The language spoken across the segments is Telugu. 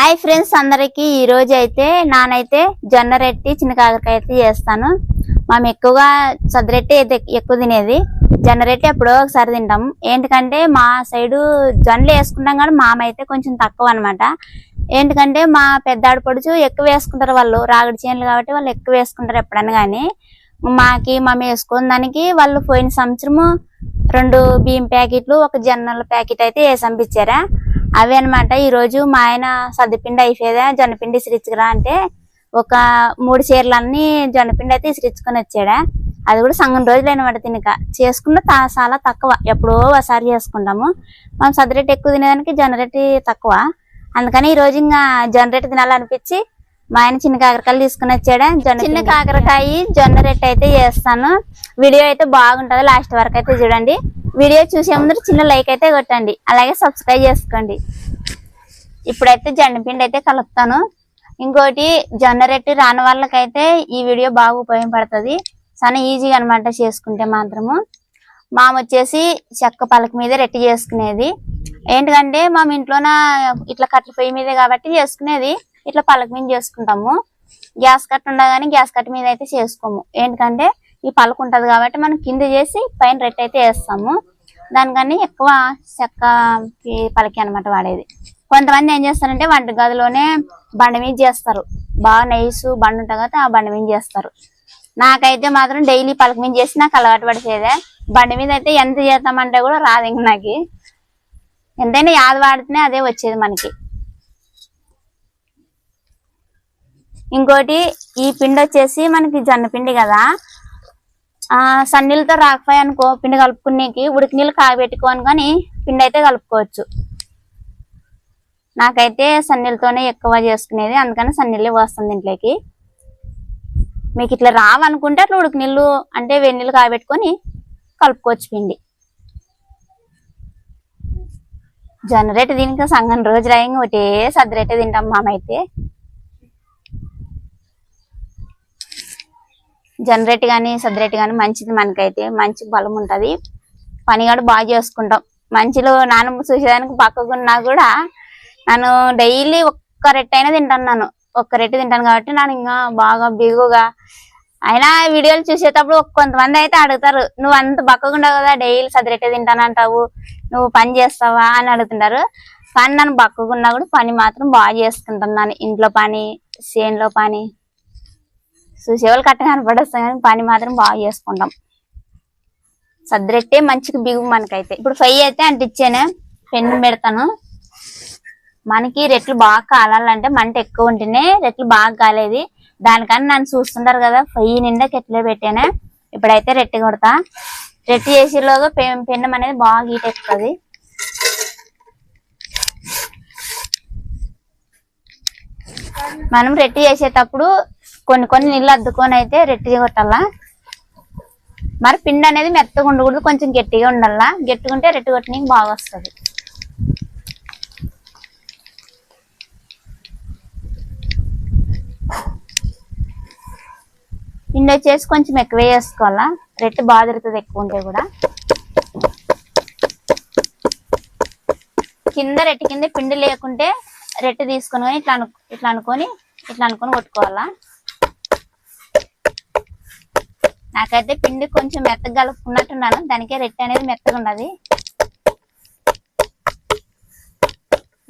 హాయ్ ఫ్రెండ్స్ అందరికి. ఈ రోజు అయితే నానైతే జొన్న రెట్టి చిన్న కాకరకాయ అయితే చేస్తాను. మేము ఎక్కువగా చదరెట్టి అయితే ఎక్కువ తినేది. జొన్న రెట్టి ఎప్పుడో ఒకసారి తింటాము. ఏంటంటే మా సైడు జొన్నలు వేసుకుంటాం కానీ మామైతే కొంచెం తక్కువ అనమాట ఏంటంటే మా పెద్దాడు పొడుచు ఎక్కువ వేసుకుంటారు వాళ్ళు. రాగడి చేనులు కాబట్టి వాళ్ళు ఎక్కువ వేసుకుంటారు ఎప్పుడన్నా కానీ. మాకి మేము వేసుకున్న దానికి వాళ్ళు పోయిన సంవత్సరము రెండు బియ్యం ప్యాకెట్లు ఒక జొన్నల ప్యాకెట్ అయితే వేసి పంపించారా. అవి అనమాట ఈ రోజు మా ఆయన సర్దిపిండి అయిపోయేదా జొన్నపిండి ఇసిరిచ్చుకురా అంటే ఒక మూడు చీరలన్నీ జొన్నపిండి అయితే ఇసిరిచ్చుకొని వచ్చాడా. అది కూడా సంగం రోజులు అనమాట తినక. చేసుకున్న తా- చాలా తక్కువ. ఎప్పుడో ఒకసారి చేసుకుంటాము. మనం సద్దరెట్టి ఎక్కువ తినేదానికి జొన్నరెట్టి తక్కువ. అందుకని ఈ రోజు ఇంకా జొన్నరెట్టి తినాలనిపించి మా ఆయన చిన్న కాకరకాయలు తీసుకుని వచ్చాడా జొన్న చిన్న కాకరకాయ జొన్న రెట్టి అయితే చేస్తాను. వీడియో అయితే బాగుంటుంది. లాస్ట్ వరకు అయితే చూడండి. వీడియో చూసే ముందు చిన్న లైక్ అయితే కొట్టండి. అలాగే సబ్స్క్రైబ్ చేసుకోండి. ఇప్పుడైతే జండపిండి పిండి అయితే కలుపుతాను. ఇంకోటి జొన్న రెట్టి రాని వాళ్ళకైతే ఈ వీడియో బాగా ఉపయోగపడుతుంది చాలా ఈజీగా అనమాట చేసుకుంటే మాత్రము. మామ వచ్చేసి చెక్క పలక మీద రెట్టి చేసుకునేది. ఏంటంటే మా ఇంట్లోన ఇట్లా కట్టెల పొయ్యి మీదే కాబట్టి చేసుకునేది. ఇట్లా పలక మీద చేసుకుంటాము. గ్యాస్ కట్ట ఉండగానే గ్యాస్ కట్ట మీద అయితే చేసుకోము. ఏంటంటే ఈ పలక ఉంటుంది కాబట్టి మనం కింద చేసి పైన రెట్టి అయితే వేస్తాము. దానికని ఎక్కువ చెక్క ఈ పలకి అనమాట వాడేది. కొంతమంది ఏం చేస్తారంటే వంట గదిలోనే బండ మీద చేస్తారు. బాగా నైసు బండ ఉంటుంది కదా ఆ బండ మీద చేస్తారు. నాకైతే మాత్రం డైలీ పలక మీద చేసి నాకు అలవాటు పడిసేదే బండి మీద అయితే ఎంత చేస్తామంటే కూడా రాదు ఇంక నాకు. ఎంతైనా యాద వాడితేనే అదే వచ్చేది మనకి. ఇంకోటి ఈ పిండి వచ్చేసి మనకి జొన్న పిండి కదా. ఆ సన్నీళ్ళతో రాకపోయి అనుకో పిండి కలుపుకునేకి ఉడికి నీళ్ళు కాగబెట్టుకోని కానీ పిండి అయితే కలుపుకోవచ్చు. నాకైతే సన్నీళ్ళతోనే ఎక్కువ చేసుకునేది అందుకని సన్నీళ్ళే వస్తుంది ఇంట్లోకి మీకు ఇట్లా రావనుకుంటే అట్లా ఉడికి నీళ్ళు అంటే వేడి నీళ్ళు కాగబెట్టుకొని కలుపుకోవచ్చు పిండి. జనరేట్ దీనికి సంగం రోజు రాయంగా ఒకటే సద్దరేట తింటాం మామైతే. జనరేట్ కానీ సదరేట్ కానీ మంచిది మనకైతే. మంచి బలం ఉంటది. పని కూడా బాగా చేసుకుంటాం. మంచిలో నాన్న చూసేదానికి పక్కకున్నా కూడా నన్ను డైలీ ఒక్క రెట్ అయినా తింటాను ఒక్క రెట్టి తింటాను కాబట్టి నేను ఇంకా బాగా బిగుగా. అయినా వీడియోలు చూసేటప్పుడు కొంతమంది అయితే అడుగుతారు నువ్వు అంత బక్కగుండవు కదా డైలీ సదిరెట్టే తింటానంటావు నువ్వు పని చేస్తావా? అని అడుగుతుంటారు. కానీ నన్ను బక్కగున్నా కూడా పని మాత్రం బాగా చేసుకుంటున్నాను ఇంట్లో పని చేనులో పని. చూసేవాళ్ళు కట్ట కనపడేస్తాం కానీ పని మాత్రం బాగా చేసుకుంటాం. సద్దరెట్టే మంచిగా బిగు మనకైతే. ఇప్పుడు ఫ్రై అయితే అంటిచ్చాను పెన్ను పెడతాను. మనకి రెట్లు బాగా కాలాలంటే మంట ఎక్కువ ఉంటేనే రెట్లు బాగా కాలేది. దానికని నన్ను చూస్తుంటారు కదా ఫ్రై నిండా కెట్లో పెట్టాను. ఇప్పుడైతే రెట్టి కొడతా. రెట్టి చేసేలోగా పె- పెన్నం అనేది బాగా హీట్ ఎక్కుతుంది మనం రెట్టి చేసేటప్పుడు కొన్ని కొన్ని నీళ్ళు అద్దుకొని అయితే రెట్టి కొట్టాలా. మరి పిండి అనేది మెత్తగా ఉండకూడదు కొంచెం గట్టిగా ఉండాలా. గట్టిగా ఉంటే రెట్టి కొట్టడానికి బాగా వస్తుంది. పిండి వచ్చేసి కొంచెం ఎక్కువ వేసుకోవాలా. రెట్టి బాగా ఎక్కువ ఉంటే కూడా. కింద రెట్టి కింద పిండి లేకుంటే రెట్టి తీసుకొని ఇట్లా ఇట్లా అనుకొని ఇట్లా అనుకొని కొట్టుకోవాలా. నాకైతే పిండి కొంచెం మెత్తగా కలుపుకున్నట్టున్నాను. దానికే రెట్టి అనేది మెత్తగా ఉన్నది.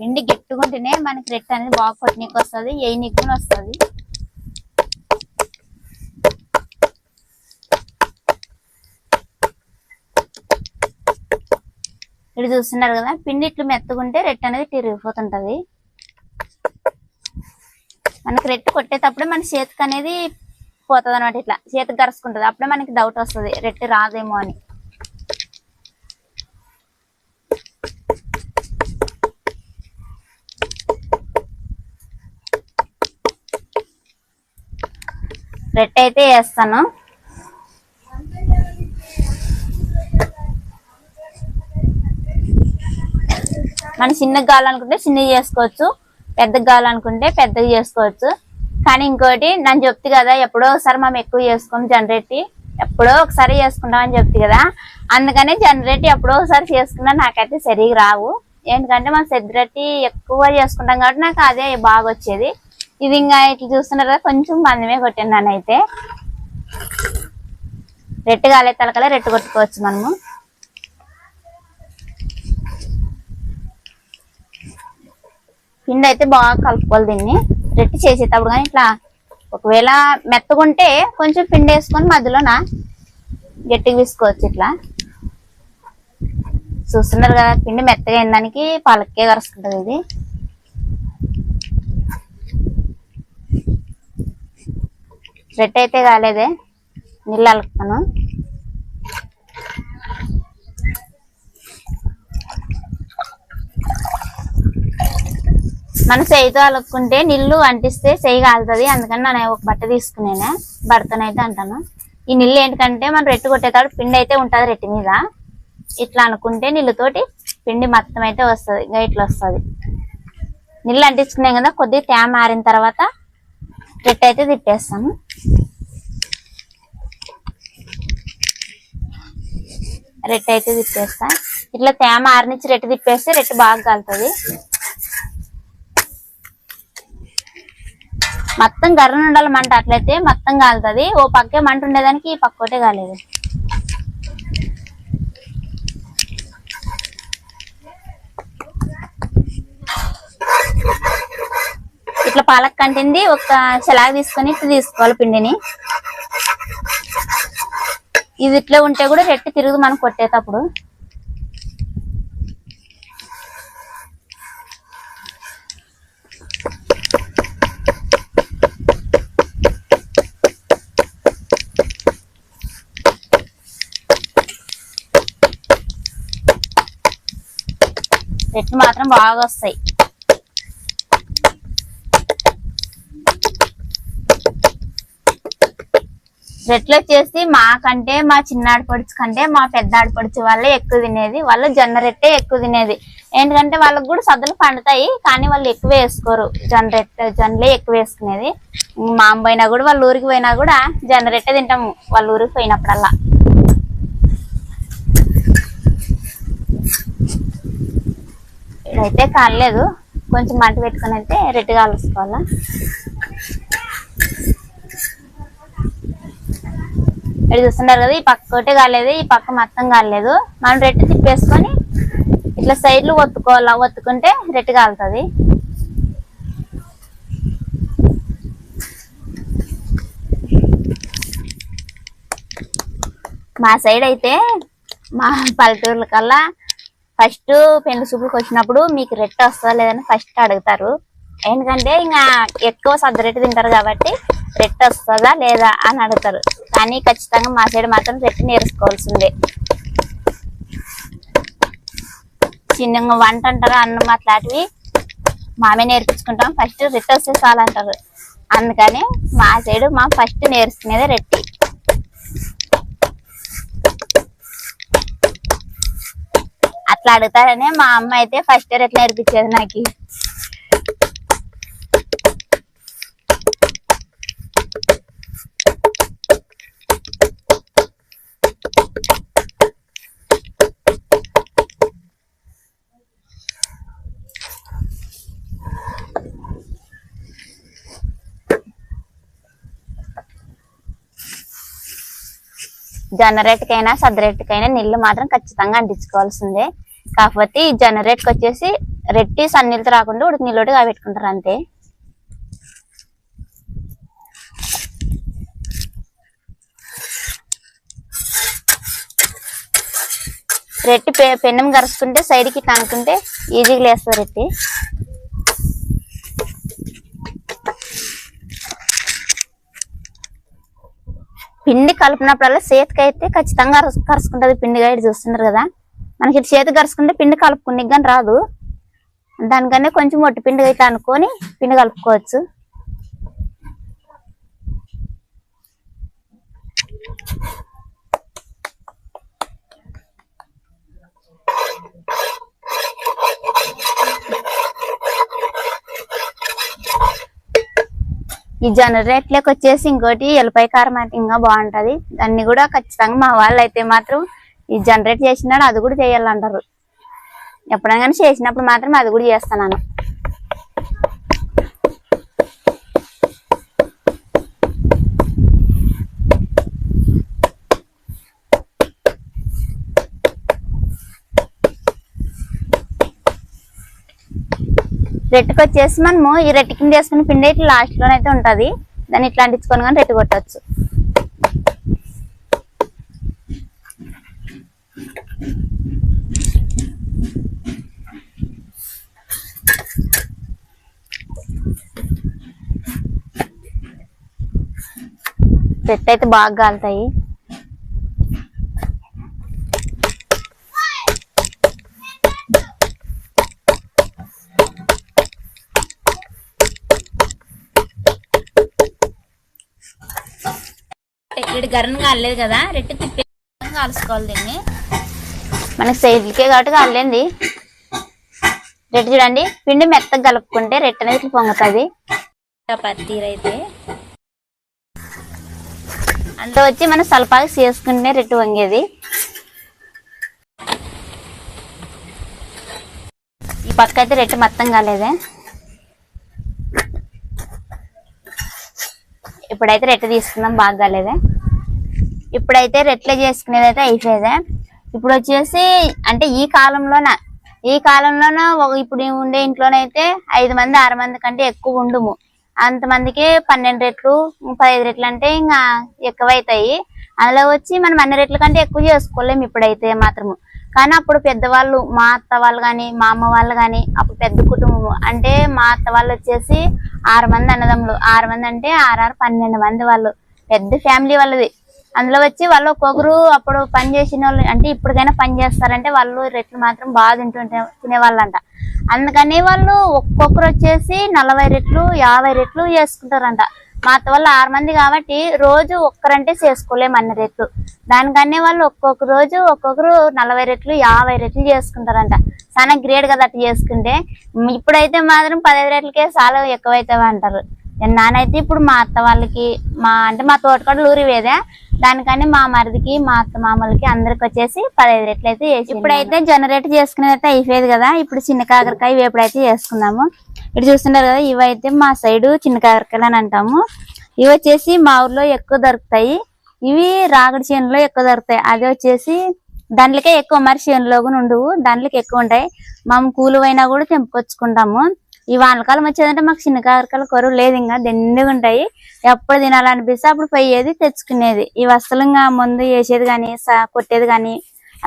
పిండి గట్టిగుంటేనే మనకి రెట్టి అనేది బాగా కొట్టనీకి వస్తుంది ఏ నిక్కుని వస్తుంది. ఇటు చూస్తున్నారు కదా పిండి ఇట్లు మెత్తగుంటే రెట్టి అనేది తిరిగిపోతుంటది. మనకి రెట్టు కొట్టేటప్పుడే మన చేతికి అనేది పోతుంది అనమాట ఇట్లా. చేతికి గరుచుకుంటుంది అప్పుడే మనకి డౌట్ వస్తుంది. రెట్టి రాదేమో అని. రెట్టి అయితే వేస్తాను. మనం చిన్నగా కావాలనుకుంటే చిన్నగా చేసుకోవచ్చు. పెద్దగా కావాలనుకుంటే పెద్దగా చేసుకోవచ్చు. కానీ ఇంకోటి నన్ను చెప్తే కదా ఎప్పుడో ఒకసారి మనం ఎక్కువ చేసుకోం జనరేట్ ఎప్పుడో ఒకసారి చేసుకుంటాం అని చెప్తే కదా అందుకనే జనరేట్ ఎప్పుడో ఒకసారి చేసుకున్నా నాకైతే సరిగ్గా రావు. ఎందుకంటే మనం సెద్రట్టి ఎక్కువ చేసుకుంటాం కాబట్టి నాకు అదే బాగా వచ్చేది ఇది ఇంకా ఇట్లా చూస్తున్నారు కదా కొంచెం మందమే కొట్టాను నన్ను అయితే. రెట్టు కాలే తలకలే రెట్టు కొట్టుకోవచ్చు మనము. పిండి అయితే బాగా కలుపుకోవాలి దీన్ని. రెట్టి చేసేటప్పుడు కానీ ఇట్లా ఒకవేళ మెత్తగుంటే కొంచెం పిండి వేసుకొని మధ్యలోన గట్టిగా తీసుకోవచ్చు ఇట్లా. చూస్తున్నారు కదా పిండి మెత్తగా అయిన దానికి పలకే కరుస్తుంటది ఇది. రెట్ అయితే కాలేదే నీళ్ళు అలుకుతాను మన చేయితో అలుక్కుంటే నీళ్ళు అంటిస్తే చేయి కాలుతుంది. అందుకని నేను ఒక బట్ట తీసుకునేనే బట్టతోనైతే అంటాను. ఈ నీళ్ళు ఏంటంటే మనం రెట్టు కొట్టేటప్పుడు పిండి అయితే ఉంటుంది రెట్టి మీద. ఇట్లా అనుకుంటే నీళ్ళతోటి పిండి మొత్తం అయితే వస్తుంది ఇంకా ఇట్లా వస్తుంది. నీళ్ళు అంటించుకున్నాం కదా కొద్దిగా తేమ ఆరిన తర్వాత రెట్టు అయితే తిప్పేస్తాను రెట్టు అయితే తిప్పేస్తా. ఇట్లా తేమ ఆరినిచ్చి రెట్టు తిప్పేస్తే రెట్టు బాగా కలుతుంది. మొత్తం గర్రన ఉండాలి మంట అట్లయితే మొత్తం కాలుతుంది. ఓ పక్కే మంట ఉండేదానికి ఈ పక్కోటే కాలేదు. ఇట్లా పాలక్ కంటింది ఒక సెలాగ్ తీసుకొని ఇట్లా తీసుకోవాలి పిండిని. ఇది ఇట్లా ఉంటే కూడా రెట్టి తిరుగు మనం కొట్టేటప్పుడు రెట్లు మాత్రం బాగా వస్తాయి రెట్లు వచ్చేసి మాకంటే మా చిన్న ఆడపడుచు కంటే మా పెద్ద ఆడపడుచు వాళ్ళే ఎక్కువ తినేది. వాళ్ళు జొన్న రొట్టె ఎక్కువ తినేది. ఏంటంటే వాళ్ళకి కూడా సద్దలు పండుతాయి కానీ వాళ్ళు ఎక్కువ వేసుకోరు. జొన్న రొట్టె జొన్నలే ఎక్కువ వేసుకునేది. మా అమ్మ పోయినా కూడా వాళ్ళ ఊరికి పోయినా కూడా జొన్న రొట్టె తింటాము. వాళ్ళ ఊరికి పోయినప్పుడల్లా. ఇదైతే కాలేదు కొంచెం మంట పెట్టుకుని అయితే రెట్టి కాలుసుకోవాలా ఇక్కడ చూస్తున్నారు కదా ఈ పక్క ఒకటే కాలేదు ఈ పక్క మొత్తం కాలేదు. మనం రెట్టి తిప్పేసుకొని ఇట్లా సైడ్లు ఒత్తుకోవాలా? ఒత్తుకుంటే రెట్టి కాలుతుంది. మా సైడ్ అయితే మా పల్లెటూర్ల కల్లా ఫస్ట్ పెళ్ళి చూపులకు వచ్చినప్పుడు మీకు రెట్ వస్తుందా లేదని ఫస్ట్ అడుగుతారు. ఎందుకంటే ఇంకా ఎక్కువ సద్దరెట్టు తింటారు కాబట్టి రెట్ వస్తుందా లేదా అని అడుగుతారు. కానీ ఖచ్చితంగా మా సైడ్ మాత్రం రెట్టు నేర్చుకోవాల్సిందే. చిన్నగా వంట అంటారు అన్నం అట్లాంటివి మామే నేర్పించుకుంటాం. ఫస్ట్ రెట్ వస్తే చాలు అంటారు అందుకని మా సైడ్ మా ఫస్ట్ నేర్చుకునేదే రెట్టి. అట్లా అడుగుతారని మా అమ్మ అయితే ఫస్ట్ ఇయర్ ఎట్లా నేర్పించేది నాకు. జొన్నరేట్కైనా సద్దరేట్కైనా నీళ్ళు మాత్రం ఖచ్చితంగా అంటించుకోవాల్సిందే. కాకపోతే ఈ జొన్నరేట్కి వచ్చేసి రెట్టి సన్నీళ్ళతో రాకుండా ఉడికి నీళ్ళోటి పెట్టుకుంటారు అంతే. రెట్టి పె పెన్నం కరుచుకుంటే సైడ్కి ఇట్లా ఈజీగా లేస్తారు రెట్టి. పిండి కలిపినప్పుడల్లా చేతికి అయితే ఖచ్చితంగా కరుచుకుంటుంది పిండి గైడ్ చూస్తున్నారు కదా. మనకి ఇటు చేతి గరుచుకుంటే పిండి కలుపుకునే కానీ రాదు. దానికన్నా కొంచెం ఒట్టి పిండి అయితే అనుకొని పిండి కలుపుకోవచ్చు. ఈ జనరేట్లోకి వచ్చేసి ఇంకోటి ఎల్లిపాయ కారం అంటే ఇంకా బాగుంటది. దాన్ని కూడా ఖచ్చితంగా మా వాళ్ళు అయితే మాత్రం ఈ జనరేట్ చేసినాడు అది కూడా చేయాలంటారు. ఎప్పుడైనా కానీ చేసినప్పుడు మాత్రం అది కూడా చేస్తాను రెట్టుకు వచ్చేసి మనము ఈ రెట్టి కింద వేసుకుని పిండి ఇట్లా లాస్ట్ లోనైతే ఉంటది. దాన్ని ఇట్లా అంటించుకొని కానీ రెట్టు కొట్టచ్చు. రెట్టు అయితే బాగా కాలుతాయి. ఇక్కడ గరం కాలేదు కదా రెట్టు తిప్పి కాల్చుకోవాలి దీన్ని. మనకి సైడ్లకే కాబట్టి కాలేంది రెట్టు చూడండి పిండి మెత్తగా కలుపుకుంటే రెట్టు అనేది ఇట్లా పొంగుతుంది. పత్తిర అయితే అంత వచ్చి మనం సలపాగా చేసుకుంటే రెట్టు వంగేది. ఈ పక్క అయితే రెట్టు మొత్తం కాలేదే. ఇప్పుడైతే రెట్టు తీసుకుందాం బాగా కాలేదే. ఇప్పుడైతే రెట్ల చేసుకునేది అయితే అయిపోయేదే. ఇప్పుడు వచ్చేసి అంటే ఈ కాలంలోన ఈ కాలంలోన ఇప్పుడు ఉండే ఇంట్లోనైతే ఐదు మంది ఆరు మంది కంటే ఎక్కువ ఉండుము. అంతమందికి పన్నెండు రెట్లు పదహైదు రెట్లు అంటే ఇంకా ఎక్కువ అవుతాయి అందులో వచ్చి మనం అన్ని రెట్ల కంటే ఎక్కువ చేసుకోలేము ఇప్పుడైతే మాత్రము. కానీ అప్పుడు పెద్దవాళ్ళు మా అత్త వాళ్ళు కానీ మా అమ్మ వాళ్ళు కానీ అప్పుడు పెద్ద కుటుంబం అంటే మా అత్త వాళ్ళు వచ్చేసి ఆరు మంది అన్నదమ్ములు. ఆరు మంది అంటే ఆరు పన్నెండు మంది వాళ్ళు. పెద్ద ఫ్యామిలీ వాళ్ళది. అందులో వచ్చి వాళ్ళు ఒక్కొక్కరు అప్పుడు పని చేసిన వాళ్ళు అంటే ఇప్పటికైనా పని చేస్తారంటే వాళ్ళు రెట్లు మాత్రం బాగా తింటుంటే తినేవాళ్ళంట. అందుకని వాళ్ళు ఒక్కొక్కరు వచ్చేసి నలభై రెట్లు యాభై రెట్లు చేసుకుంటారంట. మా అత్త వాళ్ళు ఆరు మంది కాబట్టి రోజు ఒక్కరంటే చేసుకోలేము అన్ని రెట్లు. దానికనే వాళ్ళు ఒక్కొక్క రోజు ఒక్కొక్కరు నలభై రెట్లు యాభై రెట్లు చేసుకుంటారంట. చాలా గ్రేట్ కదా అట్లా చేసుకుంటే. ఇప్పుడైతే మాత్రం పదహైదు రెట్లకే చాలా ఎక్కువైతాయి అంటారు నానైతే ఇప్పుడు మా అత్త వాళ్ళకి మా అంటే మా తోటకాడ ఊరి వేదే దానికని మా మరిదికి మా అత్త మామలకి అందరికి వచ్చేసి పదహైదు రెట్లు అయితే వేసి ఇప్పుడైతే జనరేట్ చేసుకునేది అయితే అయిపోయేది కదా. ఇప్పుడు చిన్న కాకరకాయ వేపుడైతే చేసుకుందాము. ఇటు చూస్తున్నారు కదా ఇవైతే మా సైడ్ చిన్న కాకరకాయలు అని అంటాము. ఇవి వచ్చేసి మా ఊర్లో ఎక్కువ దొరుకుతాయి. ఇవి రాగడి చేనులో ఎక్కువ దొరుకుతాయి. అది వచ్చేసి దాంట్లోకే ఎక్కువ మరి చేనులో కూడా ఉండవు. దాంట్లోకి ఎక్కువ ఉంటాయి. మేము కూలి అయినా కూడా తెంపుకొచ్చుకుంటాము. ఈ వానకాలం వచ్చేదంటే మాకు చిన్న కాకరకాయలు కొరువు లేదు ఇంకా దండిగా ఉంటాయి. ఎప్పుడు తినాలనిపిస్తే అప్పుడు పోయేది తెచ్చుకునేది. ఈ అస్సలు ఇంకా ముందు వేసేది కానీ కొట్టేది కానీ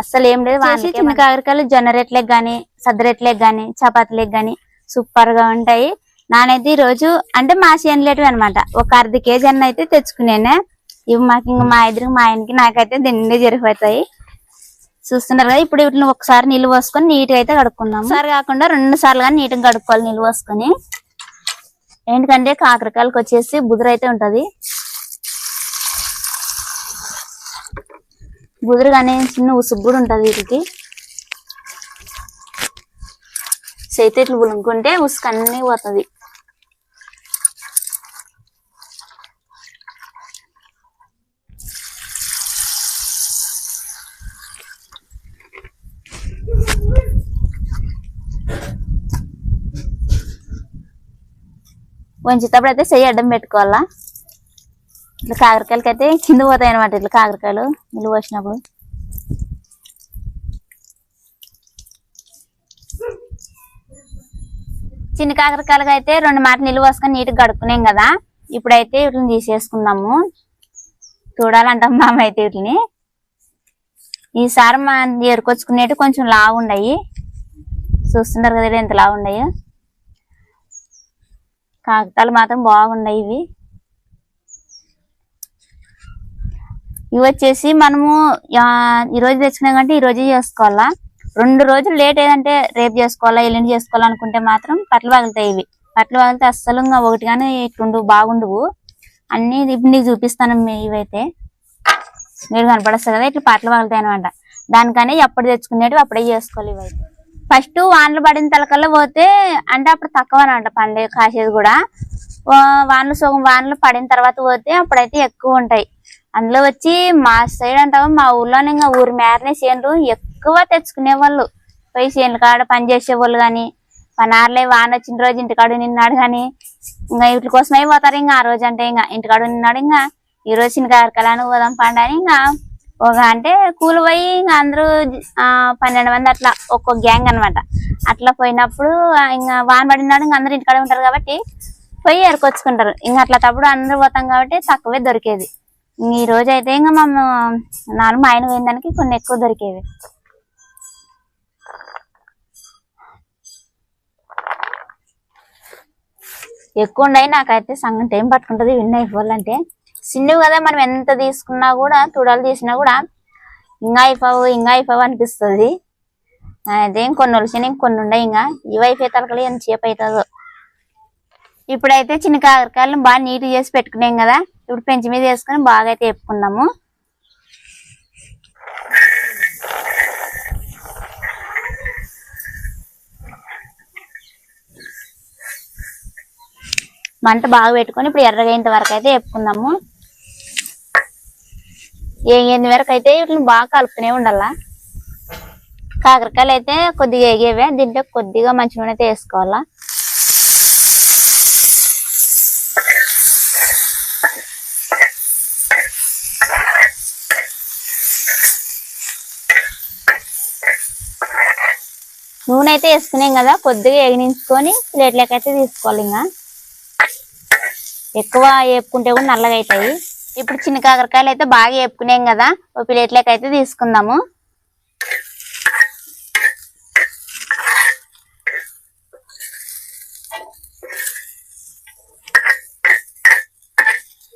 అస్సలు ఏం లేదు. వానకి చిన్న కాకరకాయలు జొన్న రెట్లకు గాని సద్ద రెట్లకు గాని చపాతీలకు గాని సూపర్గా ఉంటాయి. నానైతే ఈ రోజు అంటే మా చేనులేటివి అనమాట ఒక అర్ధ కేజీ అన్న అయితే తెచ్చుకునేనే. ఇవి మాకు ఇంకా మా ఇద్దరికి మా ఆయనకి నాకైతే దిండి జరిగిపోతాయి. చూస్తున్నారు కదా ఇప్పుడు వీటిని ఒకసారి నీళ్ళు పోసుకొని నీట్గా అయితే కడుక్కుందాం ఒకసారి కాకుండా రెండు సార్లు కానీ నీట్గా కడుక్కోవాలి నీళ్ళు పోసుకొని. ఎందుకంటే కాకరకాయలకు వచ్చేసి బుదురు అయితే ఉంటది. బుదురు కానీ చిన్న ఉసుగు కూడా ఉంటది వీటికి. చేతి ఇట్లు పులుముకుంటే ఉసుకు అన్ని పోతుంది. వంచేటప్పుడు అయితే చెయ్యి అడ్డం పెట్టుకోవాలా? ఇట్లా కాకరకాయలకి అయితే కింద పోతాయి అనమాట ఇట్లా కాకరకాయలు నిల్వ వచ్చినప్పుడు చిన్న కాకరకాయలకి అయితే రెండు మాట నిల్వ వేసుకొని నీట్గా కడుక్కునేం కదా? ఇప్పుడైతే వీటిని తీసేసుకున్నాము చూడాలంటాం మామ అయితే వీటిని. ఈసారి మా ఏరుకొచ్చుకునేవి కొంచెం లావు ఉండయి చూస్తున్నారు కదా ఎంత లావు ఉండయో కాకతాలు మాత్రం బాగున్నాయి ఇవి. ఇవి వచ్చేసి మనము ఈరోజు ఈ రోజు తెచ్చుకున్నాం కంటే ఈ రోజే చేసుకోవాలా? రెండు రోజులు లేట్ ఏదంటే రేపు చేసుకోవాలా ఎల్లుండి చేసుకోవాలా అనుకుంటే మాత్రం పట్లు పగులుతాయి ఇవి. పట్లు పగిలితే అస్సలు ఇంకా ఒకటి కానీ ఇట్లుండు బాగుండవు. అన్ని ఇప్పుడు నీకు చూపిస్తాను ఇవైతే. మీరు కనపడస్తుంది కదా ఇట్లా పట్లు పగులుతాయి అనమాట దానికని ఎప్పుడు తెచ్చుకునేవి అప్పుడే చేసుకోవాలి ఇవైతే. ఫస్ట్ వానలు పడిన తలకల్లా పోతే అంటే అప్పుడు తక్కువ అనమాట పండే కాసేది కూడా. వానలు సగం వానలు పడిన తర్వాత పోతే అప్పుడైతే ఎక్కువ ఉంటాయి. అందులో వచ్చి మా సైడ్ అంటాము మా ఊర్లోనే ఇంకా ఊరి మేరనే చేనులు ఎక్కువ తెచ్చుకునే వాళ్ళు పోయి చేనుల కాడ పని చేసేవాళ్ళు కానీ పనార్లే వాన వచ్చిన రోజు ఇంటికాడు నిన్నాడు కానీ ఇంకా వీటి కోసమే పోతారు. ఇంకా ఆ రోజు అంటే ఇంకా ఇంటికాడు నిన్నాడు. ఇంకా ఈ రోజు చిన్న కార్యక్రమాలు పోదాం పండు అని ఇంకా ఒక అంటే కూలి పోయి ఇంకా అందరూ పన్నెండు మంది అట్లా ఒక్కొక్క గ్యాంగ్ అనమాట అట్లా పోయినప్పుడు ఇంకా వాన పడినాడు ఇంకా అందరూ ఇంటికాడే ఉంటారు కాబట్టి పోయి ఎరకొచ్చుకుంటారు ఇంకా అట్లా తప్పుడు అందరూ పోతాం కాబట్టి తక్కువే దొరికేది. ఇంక ఈ రోజు అయితే ఇంకా మేము నాన్నమ్మ మా ఆయన పోయిన దానికి కొన్ని ఎక్కువ దొరికేవి. ఎక్కువ ఉండయి నాకైతే సంగం టైం పట్టుకుంటుంది విన్ అయిపోవాలంటే సిన్ను కదా మనం ఎంత తీసుకున్నా కూడా తుడాలు తీసినా కూడా ఇంకా అయిపోవు ఇంకా అయిపోవు అనిపిస్తుంది. అదేం కొన్ని వలసిన కొన్ని ఉండయి ఇంకా ఇవి అయిపోయే తలకలు ఎంత చేపు అవుతుందో ఇప్పుడైతే చిన్న కాకరకాయలను బాగా నీట్ చేసి పెట్టుకున్నాం కదా ఇప్పుడు పెంచి మీద వేసుకొని బాగా అయితే వేపుకుందాము. మంట బాగా పెట్టుకొని ఇప్పుడు ఎర్రగైనంత వరకు అయితే వేపుకుందాము. ఏగేంది వరకు అయితే వీటిని బాగా కలుపుతూనే ఉండాలా? కాకరకాయలు అయితే కొద్దిగా ఎగేవే దీంట్లో కొద్దిగా మంచి నూనె అయితే వేసుకోవాలా? నూనె అయితే వేసుకున్నాం కదా కొద్దిగా ఎగినించుకొని ప్లేట్లకైతే అయితే తీసుకోవాలి ఇంకా. ఎక్కువ వేపుకుంటే కూడా నల్లగా అవుతాయి. ఇప్పుడు చిన్న కాకరకాయలు అయితే బాగా వేపుకున్నాం కదా? ఒక ప్లేట్లోకి అయితే తీసుకుందాము.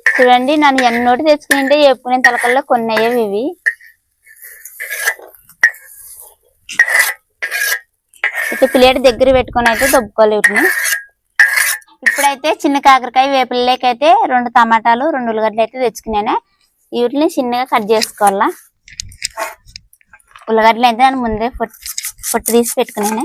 చూడండి నన్ను ఎన్నోటి తెచ్చుకుంటే వేపుకునే తలకల్లో కొన్ని అయ్యేవి ఇవి. ఇట్లా ప్లేట్ దగ్గర పెట్టుకొని అయితే దొబ్బుకోవాలి వీటిని. ఇప్పుడైతే చిన్న కాకరకాయ వేపులకైతే రెండు టమాటాలు రెండు ఉల్లిగడ్డలు అయితే తెచ్చుకున్నాను. వీటిని చిన్నగా కట్ చేసుకోవాలా. ఉల్లిగడ్డలు అయితే నేను ముందే పొట్టు పొట్టు తీసి పెట్టుకున్నాను.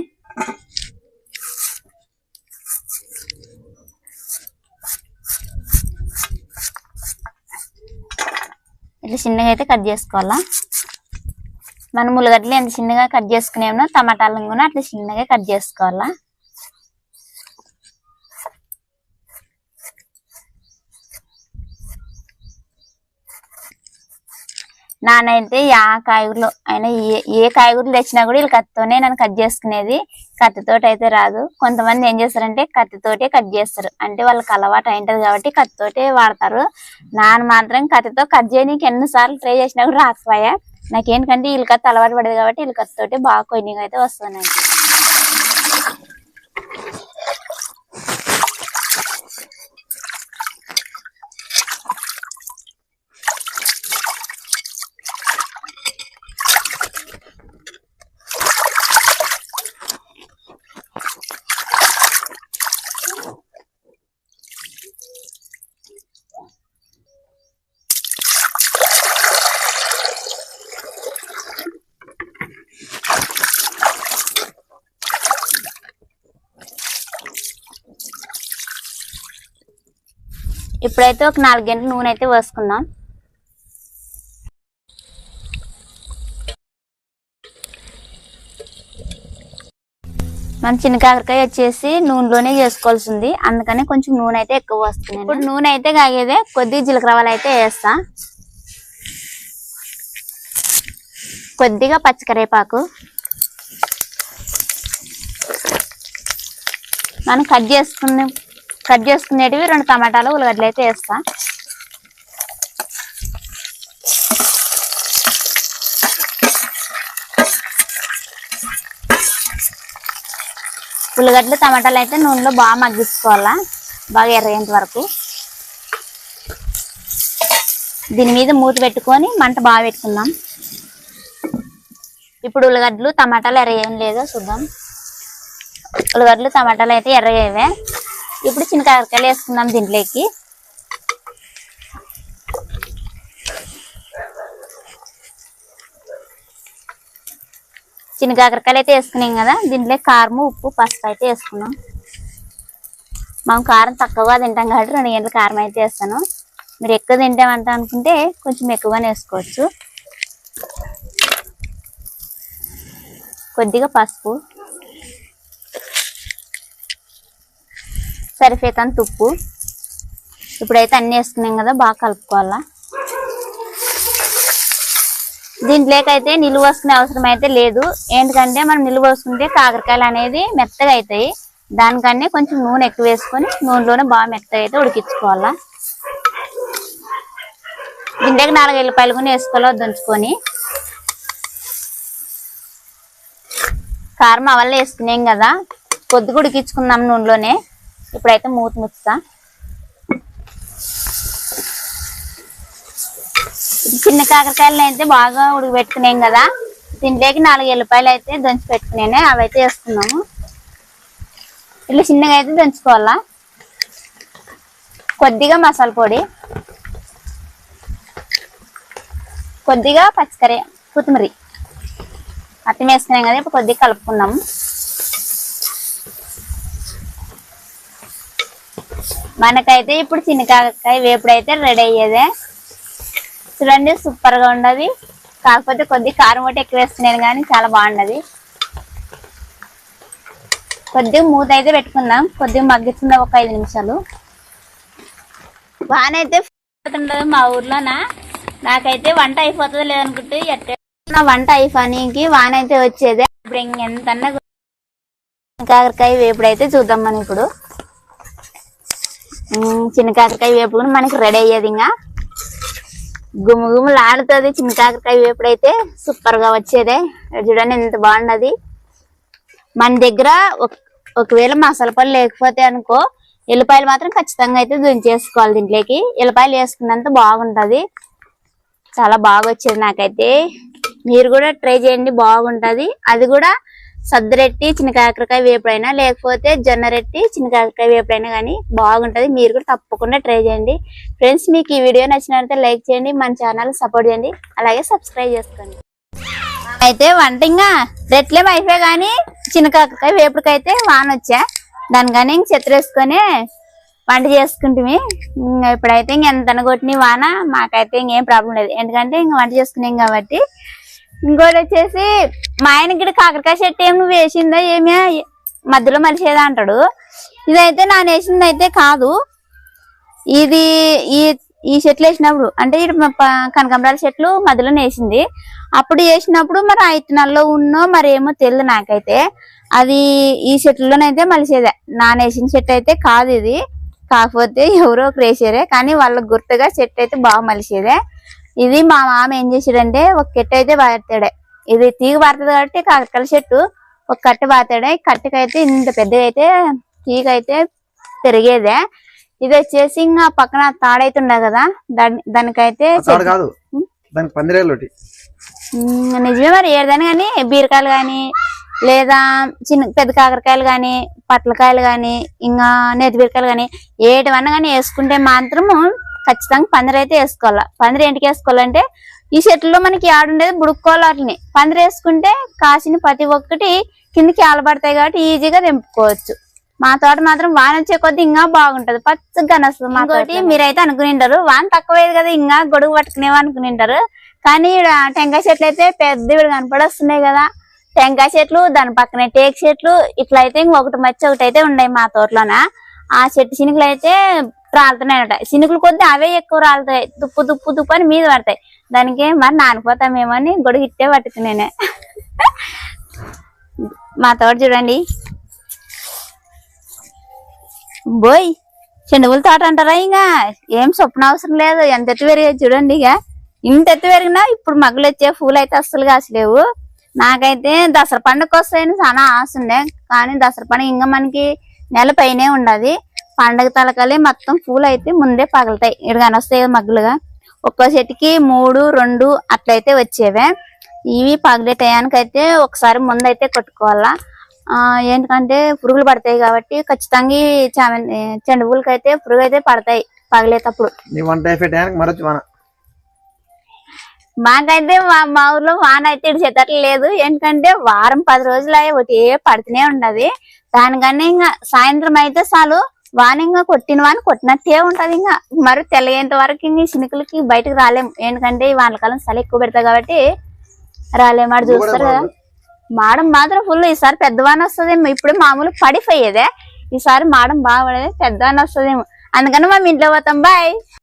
ఇట్లా చిన్నగా అయితే కట్ చేసుకోవాలా. మనం ఉల్లిగడ్డలు ఎంత చిన్నగా కట్ చేసుకునేమో టమాటాలను కూడా అట్లా చిన్నగా కట్ చేసుకోవాలా. నానైతే యా కాయగూరలు అయినా ఏ ఏ కాయగూరలు తెచ్చినా కూడా వీళ్ళు కత్తితోనే నన్ను కట్ చేసుకునేది. కత్తితోటి అయితే రాదు. కొంతమంది ఏం చేస్తారంటే కత్తితోటే కట్ చేస్తారు. అంటే వాళ్ళకి అలవాటు అయింటది కాబట్టి కత్తితోటే వాడతారు. నాన్న మాత్రం కత్తితో కట్ చేయడానికి ఎన్నిసార్లు ట్రై చేసినా కూడా రాకపోయా. నాకేంటంటే వీళ్ళ కత్తి అలవాటు పడేది కాబట్టి వీళ్ళ కత్తితోటి బాగా కొయ్యగా అయితే వస్తుంది ఇప్పుడైతే ఒక నాలుగు గంటల నూనె అయితే పోసుకుందాం మన చిన్న కాకరకాయ వచ్చేసి నూనెలోనే చేసుకోవాల్సింది అందుకని కొంచెం నూనె అయితే ఎక్కువ వస్తుంది ఇప్పుడు నూనె అయితే కాగేదే కొద్దిగా జీలకర్ర ఆవాలు అయితే వేస్తా. కొద్దిగా పచ్చికరేపాకు మనం కట్ చేసుకునే కట్ చేసుకునేటివి రెండు టమాటాలు ఉల్లగడ్డలు అయితే వేస్తా. ఉల్లగడ్డలు టమాటాలు అయితే నూనెలో బాగా మగ్గించుకోవాలా బాగా ఎర్రగేంత వరకు. దీని మీద మూత పెట్టుకొని మంట బాగా పెట్టుకుందాం. ఇప్పుడు ఉల్లగడ్డలు టమాటాలు ఎర్రగేం లేదో చూద్దాం. ఉల్లగడ్డలు టమాటాలు అయితే ఎర్రగేవే ఇప్పుడు చిన్న కాకరకాయలు వేసుకుందాం దీంట్లోకి. చిన్న కాకరకాయలు అయితే వేసుకున్నాం కదా దీంట్లో కారం ఉప్పు పసుపు అయితే వేసుకున్నాం. మనం కారం తక్కువగా తింటాం కాబట్టి రెండు గంటల కారం అయితే వేస్తాను. మీరు ఎక్కువ తింటామంట అనుకుంటే కొంచెం ఎక్కువగానే వేసుకోవచ్చు. కొద్దిగా పసుపు. సరిపోతాను ఉప్పు. ఇప్పుడైతే అన్ని వేసుకున్నాం కదా బాగా కలుపుకోవాలా. దీంట్లోకైతే నిలువ పోసుకునే అవసరం అయితే లేదు. ఎందుకంటే మనం నిలువ పోసుకుంటే కాకరకాయలు అనేది మెత్తగా అవుతాయి. దానికన్నా కొంచెం నూనె ఎక్కువ వేసుకొని నూనెలోనే బాగా మెత్తగా అయితే ఉడికించుకోవాలా. దీంట్లోకి నాలుగు ఎల్లిపాయలు కూడా వేసుకోవాలో దంచుకొని. కారం అవల్ల వేసుకున్నాం కదా. కొద్దిగా ఉడికించుకుందాం నూనెలోనే. ఇప్పుడైతే మూత ముచ్చుతా చిన్న కాకరకాయలను అయితే బాగా ఉడకబెట్టుకున్నాం కదా. దీంట్లోకి నాలుగు ఎల్లిపాయలు అయితే దంచి పెట్టుకున్నాను. అవి అయితే వేస్తున్నాము. ఇట్లా చిన్నగా అయితే దంచుకోవాలా? కొద్దిగా మసాలా పొడి. కొద్దిగా పచ్చికరి కొత్తిమీర. అత్తం వేసుకున్నాం కదా ఇప్పుడు కొద్దిగా కలుపుకున్నాము. మనకైతే ఇప్పుడు చిన్న వేపుడైతే వేపుడు అయితే రెడీ అయ్యేదే. చూడండి సూపర్గా ఉండదు కాకపోతే కొద్దిగా కారం ఒకటి ఎక్కువ వేస్తున్నాను కానీ చాలా బాగుండదు కొద్దిగా మూత అయితే పెట్టుకుందాం. కొద్దిగా మగ్గిస్తుంది ఒక ఐదు నిమిషాలు. వానైతే ఉండదు మా ఊర్లోనా. నాకైతే వంట అయిపోతుంది లేదనుకుంటే ఎట్ట నా వంట అయిపోయానికి వాన అయితే వచ్చేదే. ఇప్పుడు ఇంకెంతన్నా కాకరకాయ వేపుడు అయితే చూద్దాం మనం ఇప్పుడు. చిన్న కాకరకాయ వేపుడు మనకి రెడీ అయ్యేది ఇంకా. గుమ్ము గుమ్ములు చిన్న కాకరకాయ వేపుడు అయితే సూపర్గా వచ్చేదే. చూడండి ఎంత బాగున్నది. మన దగ్గర ఒక- ఒకవేళ మసాలా పళ్ళు లేకపోతే అనుకో ఎల్లిపాయలు మాత్రం ఖచ్చితంగా అయితే దుంచేసుకోవాలి దీంట్లోకి. ఎల్లిపాయలు వేసుకున్నంత బాగుంటది. చాలా బాగా వచ్చేది నాకైతే. మీరు కూడా ట్రై చేయండి బాగుంటుంది. అది కూడా సద్దరెట్టి చిన్న కాకరకాయ వేపుడైనా లేకపోతే జొన్న రెట్టి చిన్న కాకరకాయ వేపుడైనా కానీ బాగుంటుంది. మీరు కూడా తప్పకుండా ట్రై చేయండి. ఫ్రెండ్స్ మీకు ఈ వీడియో నచ్చినట్లయితే లైక్ చేయండి మన ఛానల్ సపోర్ట్ చేయండి. అలాగే సబ్స్క్రైబ్ చేసుకోండి. అయితే వంట ఇంకా రెట్లే వైఫే కానీ చిన్న కాకరకాయ వేపుడికైతే వాన వచ్చా దానికని ఇంక చెత్తరేసుకొని వంట చేసుకుంటుంది ఇప్పుడైతే ఇంక ఎంత కొట్టిన వాన మాకైతే ఇంకేం ప్రాబ్లం లేదు. ఎందుకంటే ఇంక వంట చేసుకున్నాం కాబట్టి ఇంకోటి వచ్చేసి మా ఆయనకి ఇక్కడ కాకరకాయ చెట్టు ఏమి నువ్వు వేసిందా ఏమి? మధ్యలో మలిసేదా అంటాడు. ఇదైతే నాన్న వేసింది అయితే కాదు. ఇది ఈ ఈ చెట్లు వేసినప్పుడు అంటే కనకంబరాల కనకాంబరాల చెట్లు మధ్యలో వేసింది అప్పుడు వేసినప్పుడు మరి ఆ ఇత్తనాల్లో ఉన్నో మరి ఏమో తెలియదు నాకైతే. అది ఈ చెట్లలోనైతే మలిసేదే. నానేసిన చెట్టు అయితే కాదు ఇది. కాకపోతే ఎవరో ఒకరు వేసారే కానీ వాళ్ళకి గుర్తుగా చెట్టు అయితే బాగా మలిసేదే. ఇది మా మామ ఏం చేసాడంటే ఒక కట్ట అయితే పాతాడే ఇది తీగ పారుతుంది కాబట్టి కాకరకాయల చెట్టు ఒక కట్ట పాతాడే ఈ కట్టకైతే ఇంత పెద్దగా అయితే తీగ అయితే పెరిగేదే. ఇది వచ్చేసి ఇంకా పక్కన తాడైతే ఉండే కదా దాని దానికైతే కాదు. దానికి నిజమే మరి ఏదైనా కానీ బీరకాయలు కానీ లేదా చిన్న పెద్ద కాకరకాయలు కానీ పట్లకాయలు కానీ ఇంకా నేతి బీరకాయలు కానీ ఏటివన్నా కానీ వేసుకుంటే మాత్రము ఖచ్చితంగా పందిరి అయితే వేసుకోవాలి? పందిరి ఏంటికి వేసుకోవాలంటే ఈ చెట్లలో మనకి ఆడుండేది బుడుక్కోవాలి వాటిని పందిరి వేసుకుంటే కాసిన ప్రతి ఒక్కటి కిందకి ఆలబడతాయి కాబట్టి ఈజీగా తెంపుకోవచ్చు. మా తోట మాత్రం వాన వచ్చే కొద్ది ఇంకా బాగుంటది. పచ్చగా వస్తుంది మా తోటి మీరైతే అనుకునింటారు వాన తక్కువేది కదా ఇంకా గొడుగు పట్టుకునేవా అనుకునింటారు కానీ టెంకాయ చెట్లు అయితే పెద్ద ఈడ కనపడొస్తున్నాయి కదా. టెంకాయ చెట్లు దాని పక్కనే టేక్ చెట్లు ఇట్లా అయితే ఇంక ఒకటి మధ్య ఒకటి అయితే ఉన్నాయి మా తోటలోన. ఆ చెట్టు చినుకులు అయితే రాలుతున్నాయనట చినుకులు కొద్ది అవే ఎక్కువ రాలుతాయి. తుప్పు తుప్పు తుప్పు అని మీద పడతాయి. దానికి మరి నానిపోతామేమో అని గొడుగు ఇట్టే పట్టుకునేనే మా తోట చూడండి. బోయ్ చెండుగుల తోట అంటారా ఇంకా ఏం చొప్పున అవసరం లేదు. ఎంత ఎత్తు పెరిగేది చూడండి ఇక ఇంత ఎత్తు పెరిగినా ఇప్పుడు మగ్గులు వచ్చే పూలు అయితే అస్సలు కాసలేవు. నాకైతే దసరా పండుగ వస్తాయని చాలా ఆశ ఉండే. కానీ దసరా పండుగ ఇంకా మనకి నెల పైనే ఉండదు. పండగ తలకలే మొత్తం పూలు అయితే ముందే పగలుతాయి. ఇక్కడ వస్తాయి కదా మగ్గులుగా. ఒక్కో చెట్టుకి మూడు రెండు అట్లయితే వచ్చేవే. ఇవి పగిలే టయానికి అయితే ఒకసారి ముందు అయితే కొట్టుకోవాలా. ఆ ఏంటంటే పురుగులు పడతాయి కాబట్టి ఖచ్చితంగా చామంతి చెండు పూలకి అయితే పురుగు అయితే పడతాయి పగిలేటప్పుడు. మాకైతే మా మా ఊర్లో వాన అయితే ఇటు చెత్తట్లు లేదు. ఎందుకంటే వారం పది రోజులు అయ్యి ఒకటి పడుతూనే ఉండదు. దానికన్నా ఇంకా సాయంత్రం అయితే చాలు వాన ఇంకా కొట్టిన వాన కొట్టినట్టే ఉంటది ఇంకా మరి తెల్లగేంత వరకు ఇంక చినుకులకి బయటకు రాలేము ఎందుకంటే ఈ వానకాలం చలి ఎక్కువ పెడతాయి కాబట్టి రాలేము ఆడు చూస్తారు కదా. మాడం మాత్రం ఫుల్ ఈసారి పెద్దవాన వస్తుందేమో ఇప్పుడు మామూలు పడిపోయేదే. ఈసారి మాడం బాగా పడేది. పెద్దవాన వస్తుందేమో. అందుకని మేము ఇంట్లో పోతాం. బాయ్